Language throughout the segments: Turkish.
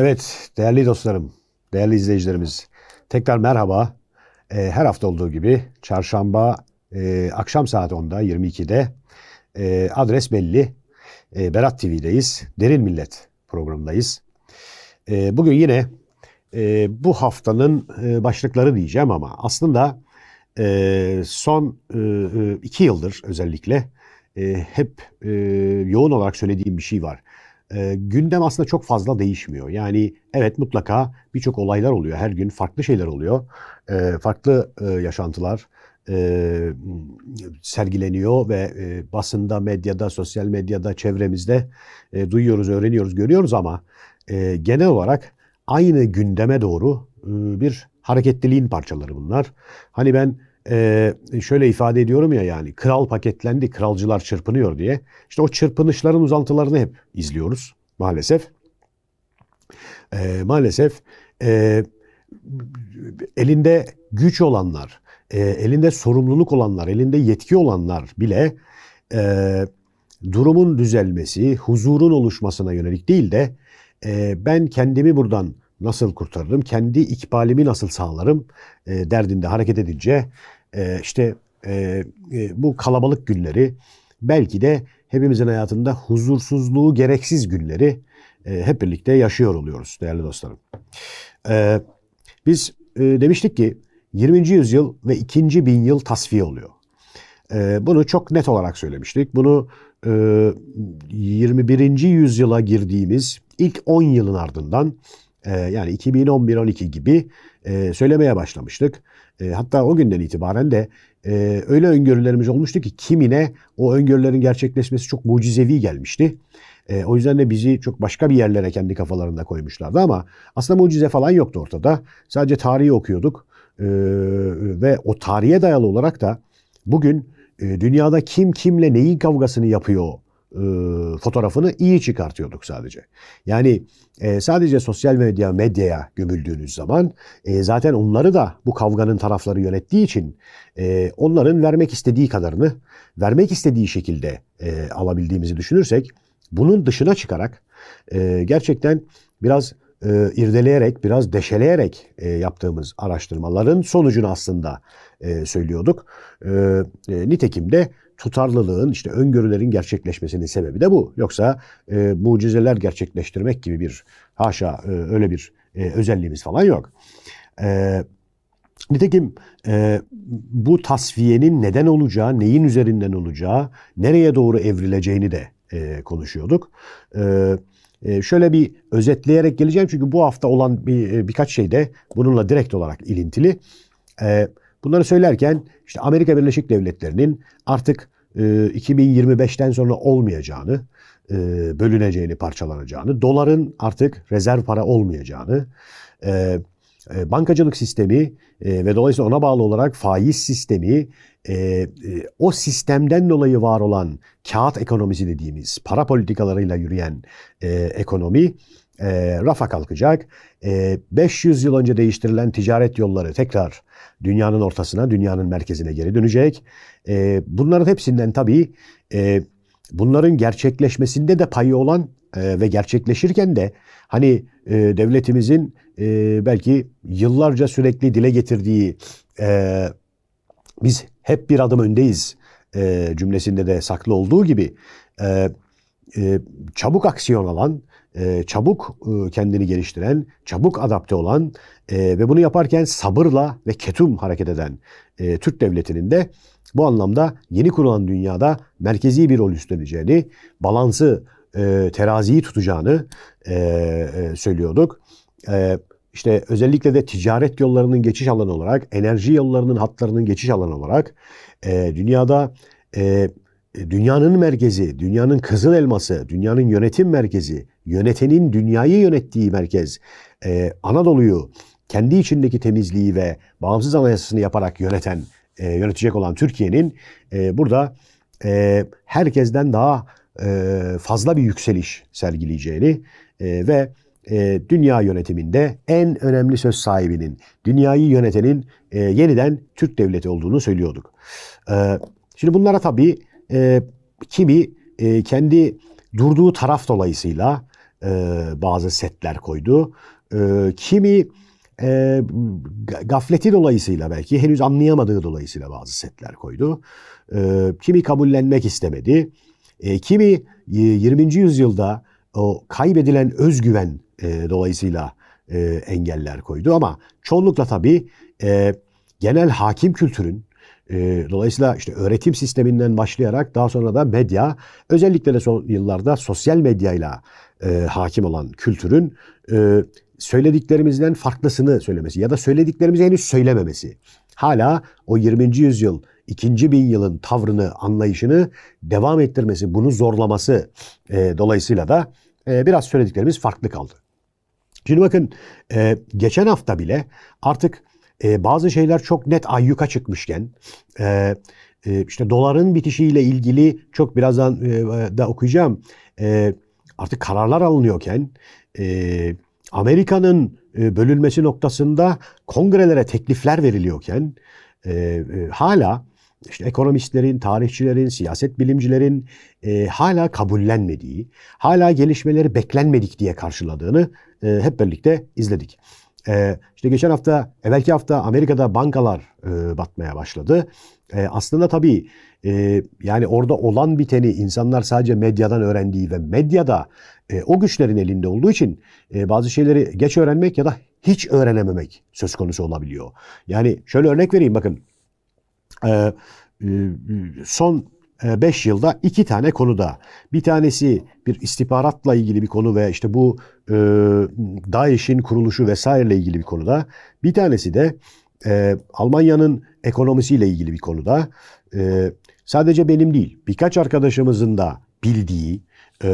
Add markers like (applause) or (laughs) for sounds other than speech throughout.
Evet, değerli dostlarım, değerli izleyicilerimiz. Tekrar merhaba. Ee, her hafta olduğu gibi çarşamba e, akşam saat 10'da 22'de e, adres belli. E, Berat TV'deyiz. Derin Millet programındayız. E, bugün yine e, bu haftanın e, başlıkları diyeceğim ama aslında e, son e, e, iki yıldır özellikle e, hep e, yoğun olarak söylediğim bir şey var. E, gündem aslında çok fazla değişmiyor. Yani evet mutlaka birçok olaylar oluyor. Her gün farklı şeyler oluyor. E, farklı e, yaşantılar e, sergileniyor ve e, basında, medyada, sosyal medyada, çevremizde e, duyuyoruz, öğreniyoruz, görüyoruz ama e, genel olarak aynı gündeme doğru e, bir hareketliliğin parçaları bunlar. Hani ben e, şöyle ifade ediyorum ya yani kral paketlendi, kralcılar çırpınıyor diye. İşte o çırpınışların uzantılarını hep izliyoruz maalesef. E, maalesef e, elinde güç olanlar, e, elinde sorumluluk olanlar, elinde yetki olanlar bile e, durumun düzelmesi, huzurun oluşmasına yönelik değil de e, ben kendimi buradan nasıl kurtarırım, kendi ikbalimi nasıl sağlarım e, derdinde hareket edince e, işte e, e, bu kalabalık günleri belki de hepimizin hayatında huzursuzluğu gereksiz günleri e, hep birlikte yaşıyor oluyoruz değerli dostlarım. E, biz e, demiştik ki 20. yüzyıl ve 2. bin yıl tasfiye oluyor. E, bunu çok net olarak söylemiştik. Bunu e, 21. yüzyıla girdiğimiz ilk 10 yılın ardından e, yani 2011-12 gibi e, söylemeye başlamıştık. E, hatta o günden itibaren de e, öyle öngörülerimiz olmuştu ki kimine o öngörülerin gerçekleşmesi çok mucizevi gelmişti. O yüzden de bizi çok başka bir yerlere kendi kafalarında koymuşlardı ama aslında mucize falan yoktu ortada. Sadece tarihi okuyorduk ve o tarihe dayalı olarak da bugün dünyada kim kimle neyin kavgasını yapıyor e, fotoğrafını iyi çıkartıyorduk sadece. Yani e, sadece sosyal medya medyaya gömüldüğünüz zaman e, zaten onları da bu kavganın tarafları yönettiği için e, onların vermek istediği kadarını vermek istediği şekilde e, alabildiğimizi düşünürsek bunun dışına çıkarak e, gerçekten biraz e, irdeleyerek, biraz deşeleyerek e, yaptığımız araştırmaların sonucunu aslında e, söylüyorduk. E, e, nitekim de tutarlılığın, işte öngörülerin gerçekleşmesinin sebebi de bu. Yoksa e, mucizeler gerçekleştirmek gibi bir haşa e, öyle bir e, özelliğimiz falan yok. E, nitekim e, bu tasfiyenin neden olacağı, neyin üzerinden olacağı, nereye doğru evrileceğini de e, konuşuyorduk. E, e, şöyle bir özetleyerek geleceğim çünkü bu hafta olan bir e, birkaç şey de bununla direkt olarak ilintili. E, bunları söylerken işte Amerika Birleşik Devletleri'nin artık e, 2025'ten sonra olmayacağını, e, bölüneceğini, parçalanacağını, doların artık rezerv para olmayacağını, e, e, bankacılık sistemi e, ve dolayısıyla ona bağlı olarak faiz sistemi e, e, o sistemden dolayı var olan kağıt ekonomisi dediğimiz para politikalarıyla yürüyen e, ekonomi e, rafa kalkacak. E, 500 yıl önce değiştirilen ticaret yolları tekrar dünyanın ortasına, dünyanın merkezine geri dönecek. E, bunların hepsinden tabii e, bunların gerçekleşmesinde de payı olan e, ve gerçekleşirken de hani e, devletimizin e, belki yıllarca sürekli dile getirdiği e, biz hep bir adım öndeyiz e, cümlesinde de saklı olduğu gibi e, e, çabuk aksiyon alan, e, çabuk e, kendini geliştiren, çabuk adapte olan e, ve bunu yaparken sabırla ve ketum hareket eden Türk devletinin de bu anlamda yeni kurulan dünyada merkezi bir rol üstleneceğini, balansı, teraziyi tutacağını söylüyorduk. E, işte özellikle de ticaret yollarının geçiş alanı olarak, enerji yollarının hatlarının geçiş alanı olarak dünyada dünyanın merkezi, dünyanın kızıl elması, dünyanın yönetim merkezi, yönetenin dünyayı yönettiği merkez, e, Anadolu'yu kendi içindeki temizliği ve bağımsız anayasasını yaparak yöneten, e, yönetecek olan Türkiye'nin e, burada e, herkesten daha e, fazla bir yükseliş sergileyeceğini e, ve e, dünya yönetiminde en önemli söz sahibinin, dünyayı yönetenin e, yeniden Türk devleti olduğunu söylüyorduk. E, şimdi bunlara tabii e, kimi e, kendi durduğu taraf dolayısıyla e, bazı setler koydu. E, kimi e, gafleti dolayısıyla belki henüz anlayamadığı dolayısıyla bazı setler koydu. E, kimi kabullenmek istemedi. E, kimi e, 20. yüzyılda o kaybedilen özgüven e, dolayısıyla e, engeller koydu ama çoğunlukla tabii e, genel hakim kültürün e, dolayısıyla işte öğretim sisteminden başlayarak daha sonra da medya özellikle de son yıllarda sosyal medyayla e, hakim olan kültürün e, söylediklerimizden farklısını söylemesi ya da söylediklerimizi henüz söylememesi. Hala o 20. yüzyıl, 2. bin yılın tavrını, anlayışını devam ettirmesi, bunu zorlaması e, dolayısıyla da e, biraz söylediklerimiz farklı kaldı. Şimdi bakın e, geçen hafta bile artık e, bazı şeyler çok net ayyuka çıkmışken e, e, işte doların bitişiyle ilgili çok birazdan e, da okuyacağım e, artık kararlar alınıyorken e, Amerika'nın e, bölünmesi noktasında kongrelere teklifler veriliyorken e, e, hala işte ekonomistlerin, tarihçilerin, siyaset bilimcilerin e, hala kabullenmediği, hala gelişmeleri beklenmedik diye karşıladığını e, hep birlikte izledik. E, işte geçen hafta, evvelki hafta Amerika'da bankalar e, batmaya başladı. E, aslında tabii e, yani orada olan biteni insanlar sadece medyadan öğrendiği ve medyada e, o güçlerin elinde olduğu için e, bazı şeyleri geç öğrenmek ya da hiç öğrenememek söz konusu olabiliyor. Yani şöyle örnek vereyim bakın. E, e, son 5 yılda iki tane konuda. Bir tanesi bir istihbaratla ilgili bir konu ve işte bu e, DAEŞ'in kuruluşu vesaireyle ilgili bir konuda. Bir tanesi de e, Almanya'nın ekonomisiyle ilgili bir konuda. E, sadece benim değil birkaç arkadaşımızın da bildiği, e,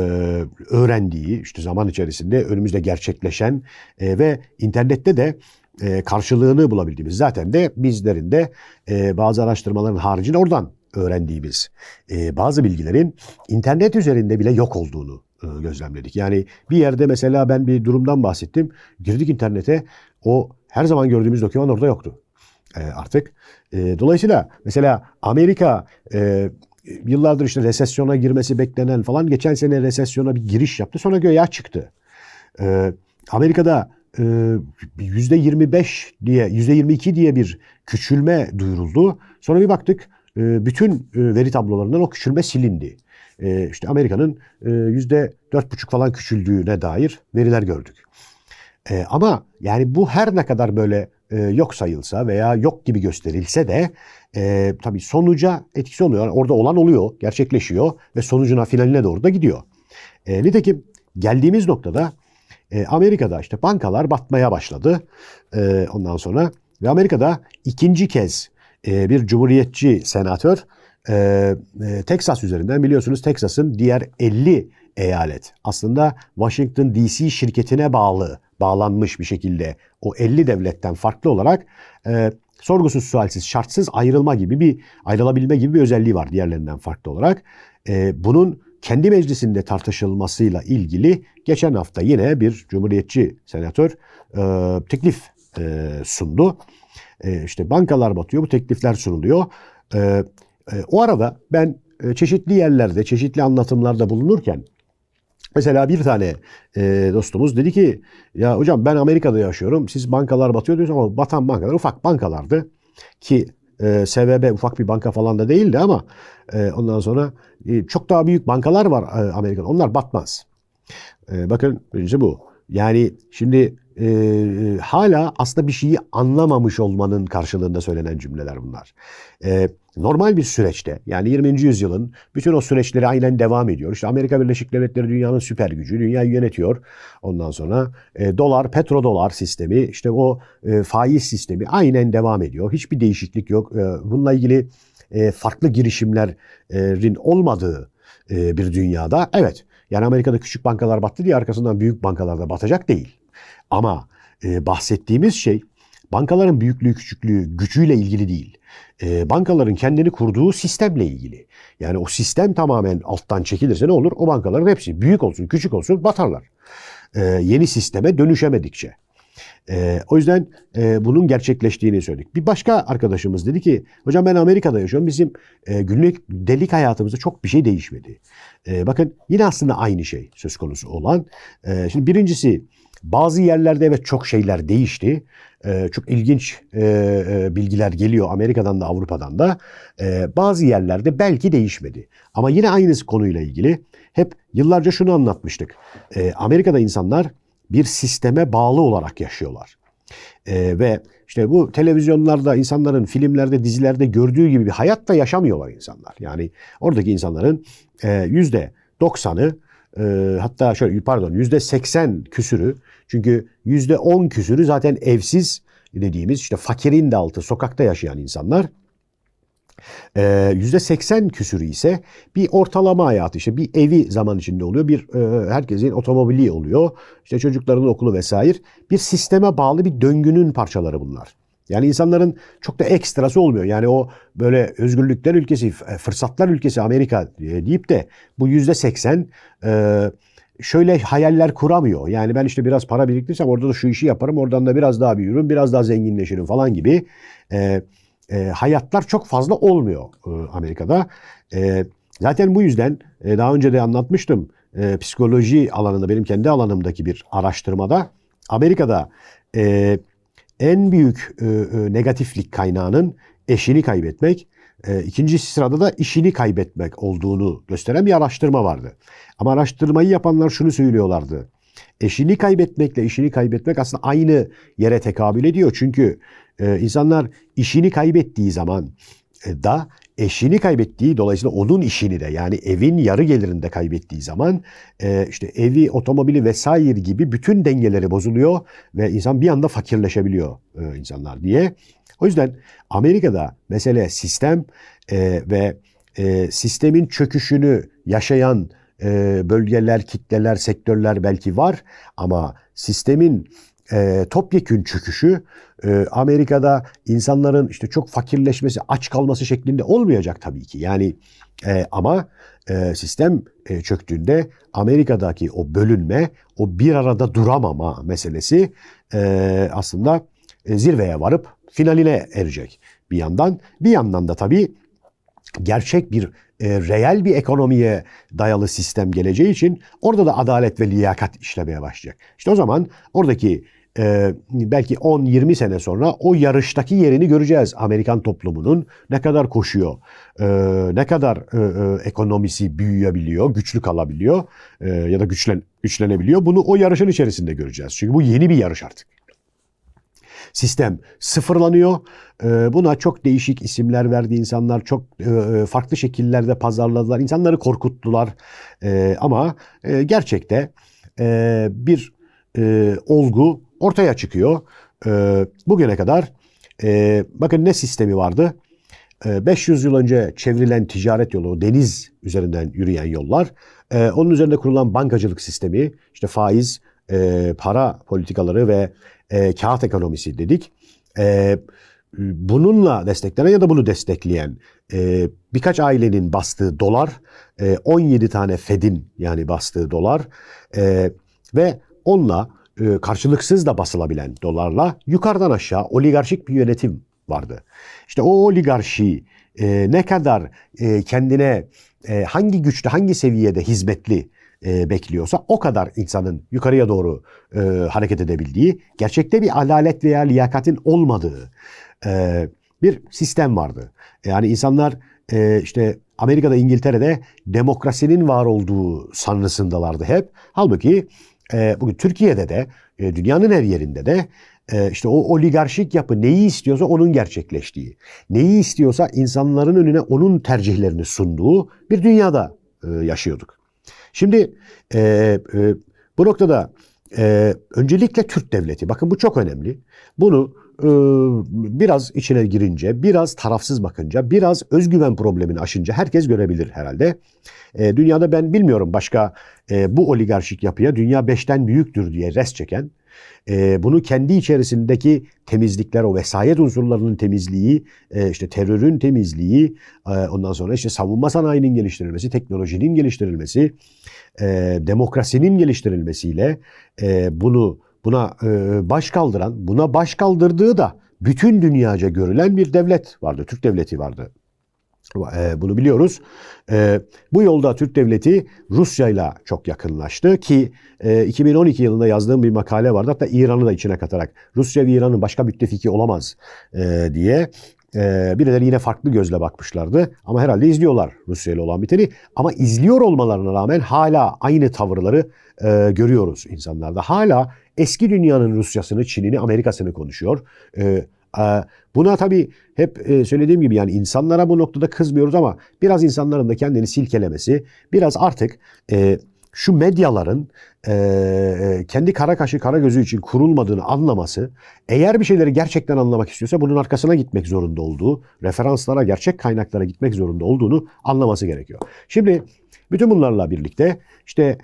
öğrendiği işte zaman içerisinde önümüzde gerçekleşen e, ve internette de e, karşılığını bulabildiğimiz zaten de bizlerin de bazı araştırmaların haricinde oradan öğrendiğimiz bazı bilgilerin internet üzerinde bile yok olduğunu gözlemledik. Yani bir yerde mesela ben bir durumdan bahsettim. Girdik internete o her zaman gördüğümüz doküman orada yoktu. E, artık. E, dolayısıyla mesela Amerika e, yıllardır işte resesyona girmesi beklenen falan geçen sene resesyona bir giriş yaptı. Sonra göğe çıktı. E, Amerika'da yüzde 25 diye yüzde 22 diye bir küçülme duyuruldu. Sonra bir baktık bütün veri tablolarından o küçülme silindi. İşte Amerika'nın dört buçuk falan küçüldüğüne dair veriler gördük. Ama yani bu her ne kadar böyle yok sayılsa veya yok gibi gösterilse de e, tabii sonuca etkisi oluyor. Orada olan oluyor, gerçekleşiyor ve sonucuna finaline doğru da gidiyor. E, nitekim geldiğimiz noktada e, Amerika'da işte bankalar batmaya başladı e, ondan sonra ve Amerika'da ikinci kez e, bir cumhuriyetçi senatör e, e, Texas üzerinden biliyorsunuz Texas'ın diğer 50 eyalet aslında Washington DC şirketine bağlı bağlanmış bir şekilde o 50 devletten farklı olarak e, sorgusuz sualsiz şartsız ayrılma gibi bir ayrılabilme gibi bir özelliği var diğerlerinden farklı olarak. E, bunun kendi meclisinde tartışılmasıyla ilgili geçen hafta yine bir cumhuriyetçi senatör e, teklif e, sundu. E, işte bankalar batıyor bu teklifler sunuluyor. E, e, o arada ben e, çeşitli yerlerde çeşitli anlatımlarda bulunurken Mesela bir tane e, dostumuz dedi ki ya hocam ben Amerika'da yaşıyorum. Siz bankalar batıyor diyorsunuz ama batan bankalar ufak bankalardı. Ki e, SVB ufak bir banka falan da değildi ama e, ondan sonra e, çok daha büyük bankalar var e, Amerika'da. Onlar batmaz. E, bakın birincisi bu. Yani şimdi e, hala aslında bir şeyi anlamamış olmanın karşılığında söylenen cümleler bunlar. E, normal bir süreçte yani 20. yüzyılın bütün o süreçleri aynen devam ediyor. İşte Amerika Birleşik Devletleri dünyanın süper gücü, dünyayı yönetiyor. Ondan sonra e, dolar, petrodolar sistemi, işte o e, faiz sistemi aynen devam ediyor. Hiçbir değişiklik yok. E, bununla ilgili e, farklı girişimlerin olmadığı e, bir dünyada evet yani Amerika'da küçük bankalar battı diye arkasından büyük bankalar da batacak değil. Ama e, bahsettiğimiz şey bankaların büyüklüğü, küçüklüğü, gücüyle ilgili değil. E, bankaların kendini kurduğu sistemle ilgili. Yani o sistem tamamen alttan çekilirse ne olur? O bankaların hepsi büyük olsun, küçük olsun batarlar. E, yeni sisteme dönüşemedikçe. E, o yüzden e, bunun gerçekleştiğini söyledik. Bir başka arkadaşımız dedi ki hocam ben Amerika'da yaşıyorum. Bizim e, günlük delik hayatımızda çok bir şey değişmedi. E, bakın yine aslında aynı şey söz konusu olan. E, şimdi birincisi bazı yerlerde evet çok şeyler değişti. Ee, çok ilginç e, e, bilgiler geliyor Amerika'dan da Avrupa'dan da. Ee, bazı yerlerde belki değişmedi. Ama yine aynı konuyla ilgili hep yıllarca şunu anlatmıştık. Ee, Amerika'da insanlar bir sisteme bağlı olarak yaşıyorlar. ve işte bu televizyonlarda, insanların filmlerde, dizilerde gördüğü gibi bir hayatta yaşamıyorlar insanlar. Yani oradaki insanların e, yüzde doksanı e, hatta şöyle pardon yüzde seksen küsürü çünkü yüzde on küsürü zaten evsiz dediğimiz işte fakirin de altı sokakta yaşayan insanlar. Ee, yüzde seksen küsürü ise bir ortalama hayatı işte bir evi zaman içinde oluyor. Bir e, herkesin otomobili oluyor. işte çocukların okulu vesaire. Bir sisteme bağlı bir döngünün parçaları bunlar. Yani insanların çok da ekstrası olmuyor. Yani o böyle özgürlükler ülkesi, fırsatlar ülkesi Amerika e, deyip de bu yüzde seksen e, şöyle hayaller kuramıyor. Yani ben işte biraz para biriktirsem orada da şu işi yaparım, oradan da biraz daha büyürüm, biraz daha zenginleşirim falan gibi e, e, hayatlar çok fazla olmuyor e, Amerika'da. E, zaten bu yüzden e, daha önce de anlatmıştım e, psikoloji alanında benim kendi alanımdaki bir araştırmada Amerika'da e, en büyük e, e, negatiflik kaynağının eşini kaybetmek, e, ikinci sırada da işini kaybetmek olduğunu gösteren bir araştırma vardı. Ama araştırmayı yapanlar şunu söylüyorlardı. Eşini kaybetmekle işini kaybetmek aslında aynı yere tekabül ediyor. Çünkü insanlar işini kaybettiği zaman da eşini kaybettiği dolayısıyla onun işini de yani evin yarı gelirini de kaybettiği zaman e, işte evi, otomobili vesaire gibi bütün dengeleri bozuluyor ve insan bir anda fakirleşebiliyor e, insanlar diye. O yüzden Amerika'da mesele sistem e, ve sistemin çöküşünü yaşayan bölgeler, kitleler, sektörler belki var ama sistemin e, topyekün çöküşü e, Amerika'da insanların işte çok fakirleşmesi, aç kalması şeklinde olmayacak tabii ki. Yani e, ama e, sistem e, çöktüğünde Amerika'daki o bölünme, o bir arada duramama meselesi e, aslında e, zirveye varıp finaline erecek bir yandan. Bir yandan da tabii gerçek bir e, reel bir ekonomiye dayalı sistem geleceği için orada da adalet ve liyakat işlemeye başlayacak. İşte o zaman oradaki e, belki 10-20 sene sonra o yarıştaki yerini göreceğiz. Amerikan toplumunun ne kadar koşuyor, e, ne kadar e, e, ekonomisi büyüyebiliyor, güçlü kalabiliyor e, ya da güçlen, güçlenebiliyor. Bunu o yarışın içerisinde göreceğiz. Çünkü bu yeni bir yarış artık. Sistem sıfırlanıyor. Buna çok değişik isimler verdi insanlar. Çok farklı şekillerde pazarladılar. İnsanları korkuttular. Ama e, gerçekte bir olgu ortaya çıkıyor. E, bugüne kadar e, bakın ne sistemi vardı? E, 500 yıl önce çevrilen ticaret yolu, deniz üzerinden yürüyen yollar, e, onun üzerinde kurulan bankacılık sistemi, işte faiz, e, para politikaları ve e, kağıt ekonomisi dedik. Bununla desteklenen ya da bunu destekleyen birkaç ailenin bastığı dolar, e, 17 tane Fed'in yani bastığı dolar ve onunla e, karşılıksız da basılabilen dolarla yukarıdan aşağı oligarşik bir yönetim vardı. İşte o oligarşi e, ne kadar e, kendine e, hangi güçte, hangi seviyede hizmetli e, bekliyorsa o kadar insanın yukarıya doğru e, hareket edebildiği, gerçekte bir adalet veya liyakatin olmadığı e, bir sistem vardı. Yani insanlar e, işte Amerika'da, İngiltere'de demokrasinin var olduğu sanrısındalardı hep. Halbuki e, bugün Türkiye'de de e, dünyanın her yerinde de e, işte o oligarşik yapı neyi istiyorsa onun gerçekleştiği, neyi istiyorsa insanların önüne onun tercihlerini sunduğu bir dünyada e, yaşıyorduk. Şimdi e, e, bu noktada e, öncelikle Türk devleti, bakın bu çok önemli. Bunu e, biraz içine girince, biraz tarafsız bakınca, biraz özgüven problemini aşınca herkes görebilir herhalde. E, dünyada ben bilmiyorum başka e, bu oligarşik yapıya dünya beşten büyüktür diye res çeken, bunu kendi içerisindeki temizlikler, o vesayet unsurlarının temizliği, işte terörün temizliği, ondan sonra işte savunma sanayinin geliştirilmesi, teknolojinin geliştirilmesi, demokrasinin geliştirilmesiyle e, bunu buna e, baş kaldıran, buna baş kaldırdığı da bütün dünyaca görülen bir devlet vardı. Türk devleti vardı. E, bunu biliyoruz. E, bu yolda Türk devleti Rusya ile çok yakınlaştı ki e, 2012 yılında yazdığım bir makale vardı. Hatta İran'ı da içine katarak Rusya ve İran'ın başka müttefiki olamaz diye e, birileri yine farklı gözle bakmışlardı. Ama herhalde izliyorlar Rusya ile olan biteni. Ama izliyor olmalarına rağmen hala aynı tavırları görüyoruz insanlarda. Hala eski dünyanın Rusyasını, Çin'ini, Amerika'sını konuşuyor. E, e, Buna tabii hep e, söylediğim gibi yani insanlara bu noktada kızmıyoruz ama biraz insanların da kendini silkelemesi, biraz artık e, şu medyaların e, kendi kara kaşı kara gözü için kurulmadığını anlaması, eğer bir şeyleri gerçekten anlamak istiyorsa bunun arkasına gitmek zorunda olduğu, referanslara, gerçek kaynaklara gitmek zorunda olduğunu anlaması gerekiyor. Şimdi bütün bunlarla birlikte işte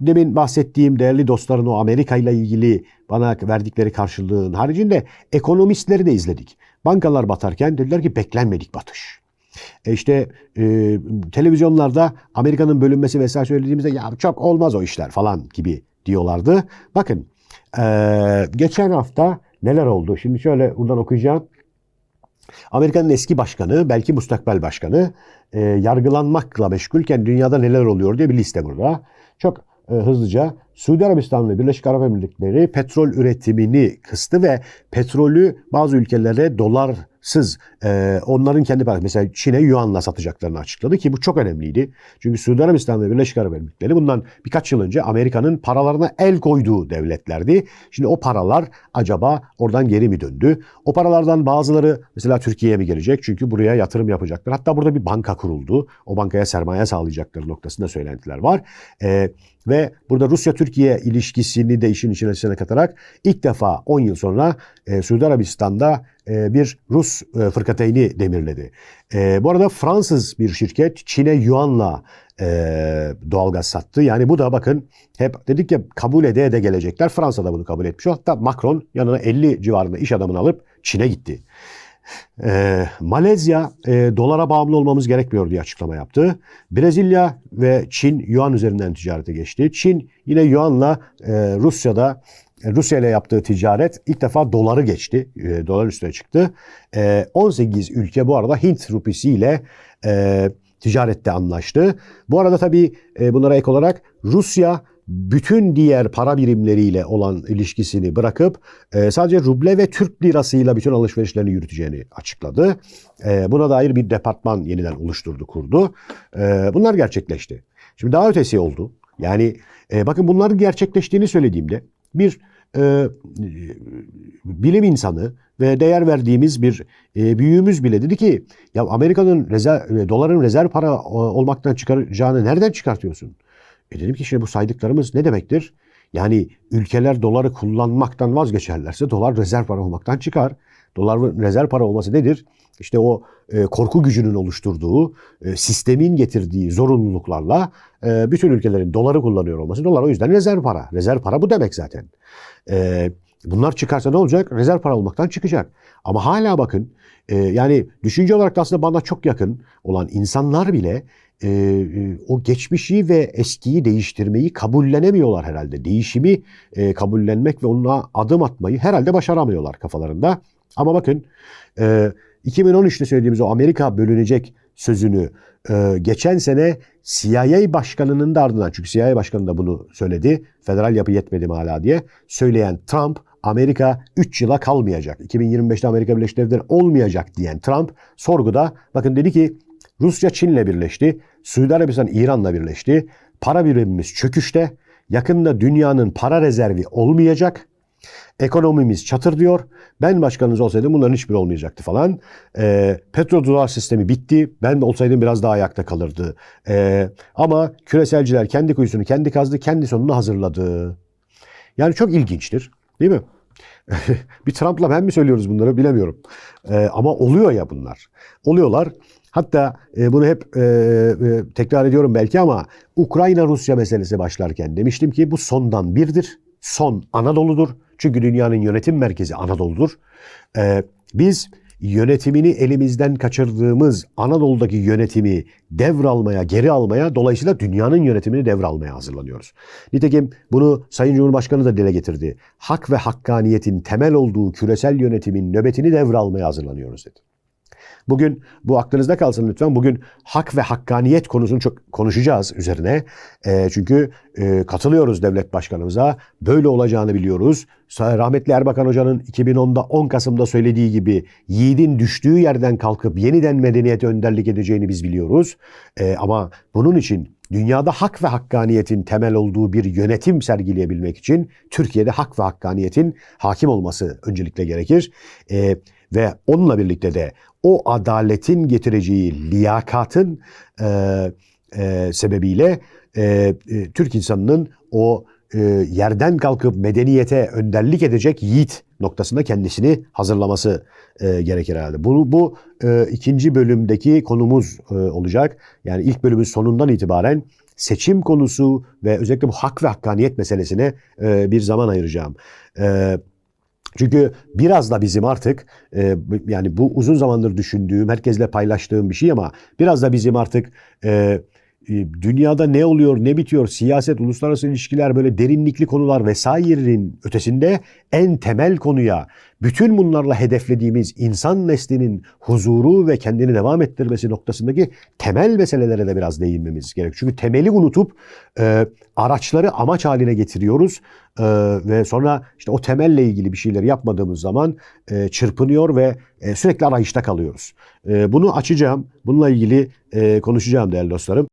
demin bahsettiğim değerli dostların o Amerika ile ilgili bana verdikleri karşılığın haricinde ekonomistleri de izledik. Bankalar batarken dediler ki beklenmedik batış. E işte e, televizyonlarda Amerika'nın bölünmesi vesaire söylediğimizde ya çok olmaz o işler falan gibi diyorlardı. Bakın e, geçen hafta neler oldu? Şimdi şöyle buradan okuyacağım. Amerika'nın eski başkanı, belki müstakbel başkanı e, yargılanmakla meşgulken dünyada neler oluyor diye bir liste burada. Çok hızlıca Suudi Arabistan ve Birleşik Arap Emirlikleri petrol üretimini kıstı ve petrolü bazı ülkelere dolarsız e, onların kendi parası mesela Çin'e yuanla satacaklarını açıkladı ki bu çok önemliydi. Çünkü Suudi Arabistan ve Birleşik Arap Emirlikleri bundan birkaç yıl önce Amerika'nın paralarına el koyduğu devletlerdi. Şimdi o paralar acaba oradan geri mi döndü? O paralardan bazıları mesela Türkiye'ye mi gelecek? Çünkü buraya yatırım yapacaklar. Hatta burada bir banka kuruldu. O bankaya sermaye sağlayacakları noktasında söylentiler var. E, ve burada Rusya-Türkiye ilişkisini de işin içine katarak ilk defa 10 yıl sonra e, Suudi Arabistan'da e, bir Rus e, fırkateyni demirledi. E, bu arada Fransız bir şirket Çin'e yuanla e, doğalgaz sattı. Yani bu da bakın hep dedik ya kabul ede de gelecekler. Fransa da bunu kabul etmiş. Hatta Macron yanına 50 civarında iş adamını alıp Çin'e gitti. E, Malezya e, dolara bağımlı olmamız gerekmiyor diye açıklama yaptı. Brezilya ve Çin yuan üzerinden ticarete geçti. Çin yine yuanla e, Rusya'da e, Rusya ile yaptığı ticaret ilk defa doları geçti. E, dolar üstüne çıktı. E, 18 ülke bu arada Hint rupisiyle e, ticarette anlaştı. Bu arada tabii e, bunlara ek olarak Rusya bütün diğer para birimleriyle olan ilişkisini bırakıp e, sadece ruble ve Türk lirasıyla bütün alışverişlerini yürüteceğini açıkladı. E, buna dair bir departman yeniden oluşturdu, kurdu. E, bunlar gerçekleşti. Şimdi daha ötesi oldu. Yani bakın bunların gerçekleştiğini söylediğimde bir bilim insanı ve değer verdiğimiz bir e, büyüğümüz bile dedi ki ya Amerika'nın rezerv, doların rezerv para olmaktan çıkaracağını nereden çıkartıyorsun? E dedim ki şimdi bu saydıklarımız ne demektir? Yani ülkeler doları kullanmaktan vazgeçerlerse dolar rezerv para olmaktan çıkar. Dolar rezerv para olması nedir? İşte o e, korku gücünün oluşturduğu, e, sistemin getirdiği zorunluluklarla e, bütün ülkelerin doları kullanıyor olması. Dolar o yüzden rezerv para. Rezerv para bu demek zaten. E, bunlar çıkarsa ne olacak? Rezerv para olmaktan çıkacak. Ama hala bakın e, yani düşünce olarak da aslında bana çok yakın olan insanlar bile e, e, o geçmişi ve eskiyi değiştirmeyi kabullenemiyorlar herhalde. Değişimi e, kabullenmek ve ona adım atmayı herhalde başaramıyorlar kafalarında. Ama bakın e, 2013'te söylediğimiz o Amerika bölünecek sözünü e, geçen sene CIA başkanının da ardından çünkü CIA başkanı da bunu söyledi. Federal yapı yetmedi mi hala diye söyleyen Trump Amerika 3 yıla kalmayacak. 2025'te Amerika Birleşik Devletleri olmayacak diyen Trump sorguda bakın dedi ki Rusya Çin'le birleşti. Suudi Arabistan İran'la birleşti. Para birimimiz çöküşte. Yakında dünyanın para rezervi olmayacak. Ekonomimiz çatır diyor. Ben başkanınız olsaydım bunların hiçbiri olmayacaktı falan. E, petrodolar sistemi bitti. Ben olsaydım biraz daha ayakta kalırdı. E, ama küreselciler kendi kuyusunu kendi kazdı, kendi sonunu hazırladı. Yani çok ilginçtir. Değil mi? (laughs) bir Trump'la ben mi söylüyoruz bunları bilemiyorum. E, ama oluyor ya bunlar. Oluyorlar. Hatta e, bunu hep e, e, tekrar ediyorum belki ama Ukrayna-Rusya meselesi başlarken demiştim ki bu sondan birdir. Son Anadolu'dur. Çünkü dünyanın yönetim merkezi Anadolu'dur. E, biz yönetimini elimizden kaçırdığımız Anadolu'daki yönetimi devralmaya, geri almaya, dolayısıyla dünyanın yönetimini devralmaya hazırlanıyoruz. Nitekim bunu Sayın Cumhurbaşkanı da dile getirdi. Hak ve hakkaniyetin temel olduğu küresel yönetimin nöbetini devralmaya hazırlanıyoruz dedi. Bugün bu aklınızda kalsın lütfen. Bugün hak ve hakkaniyet konusunu çok konuşacağız üzerine. E, çünkü e, katılıyoruz devlet başkanımıza. Böyle olacağını biliyoruz. Rahmetli Erbakan Hoca'nın 2010'da 10 Kasım'da söylediği gibi yiğidin düştüğü yerden kalkıp yeniden medeniyete önderlik edeceğini biz biliyoruz. E, ama bunun için dünyada hak ve hakkaniyetin temel olduğu bir yönetim sergileyebilmek için Türkiye'de hak ve hakkaniyetin hakim olması öncelikle gerekir. E, ve onunla birlikte de o adaletin getireceği liyakatın e, e, sebebiyle e, e, Türk insanının o e, yerden kalkıp medeniyete önderlik edecek yiğit noktasında kendisini hazırlaması e, gerekir herhalde. Bu, bu e, ikinci bölümdeki konumuz e, olacak. Yani ilk bölümün sonundan itibaren seçim konusu ve özellikle bu hak ve hakkaniyet meselesine e, bir zaman ayıracağım. E, çünkü biraz da bizim artık e, yani bu uzun zamandır düşündüğüm, herkesle paylaştığım bir şey ama biraz da bizim artık e, dünyada ne oluyor, ne bitiyor, siyaset, uluslararası ilişkiler böyle derinlikli konular vesairenin ötesinde en temel konuya bütün bunlarla hedeflediğimiz insan neslinin huzuru ve kendini devam ettirmesi noktasındaki temel meselelere de biraz değinmemiz gerek. Çünkü temeli unutup e, araçları amaç haline getiriyoruz e, ve sonra işte o temelle ilgili bir şeyler yapmadığımız zaman e, çırpınıyor ve e, sürekli arayışta kalıyoruz. E, bunu açacağım, bununla ilgili e, konuşacağım değerli dostlarım.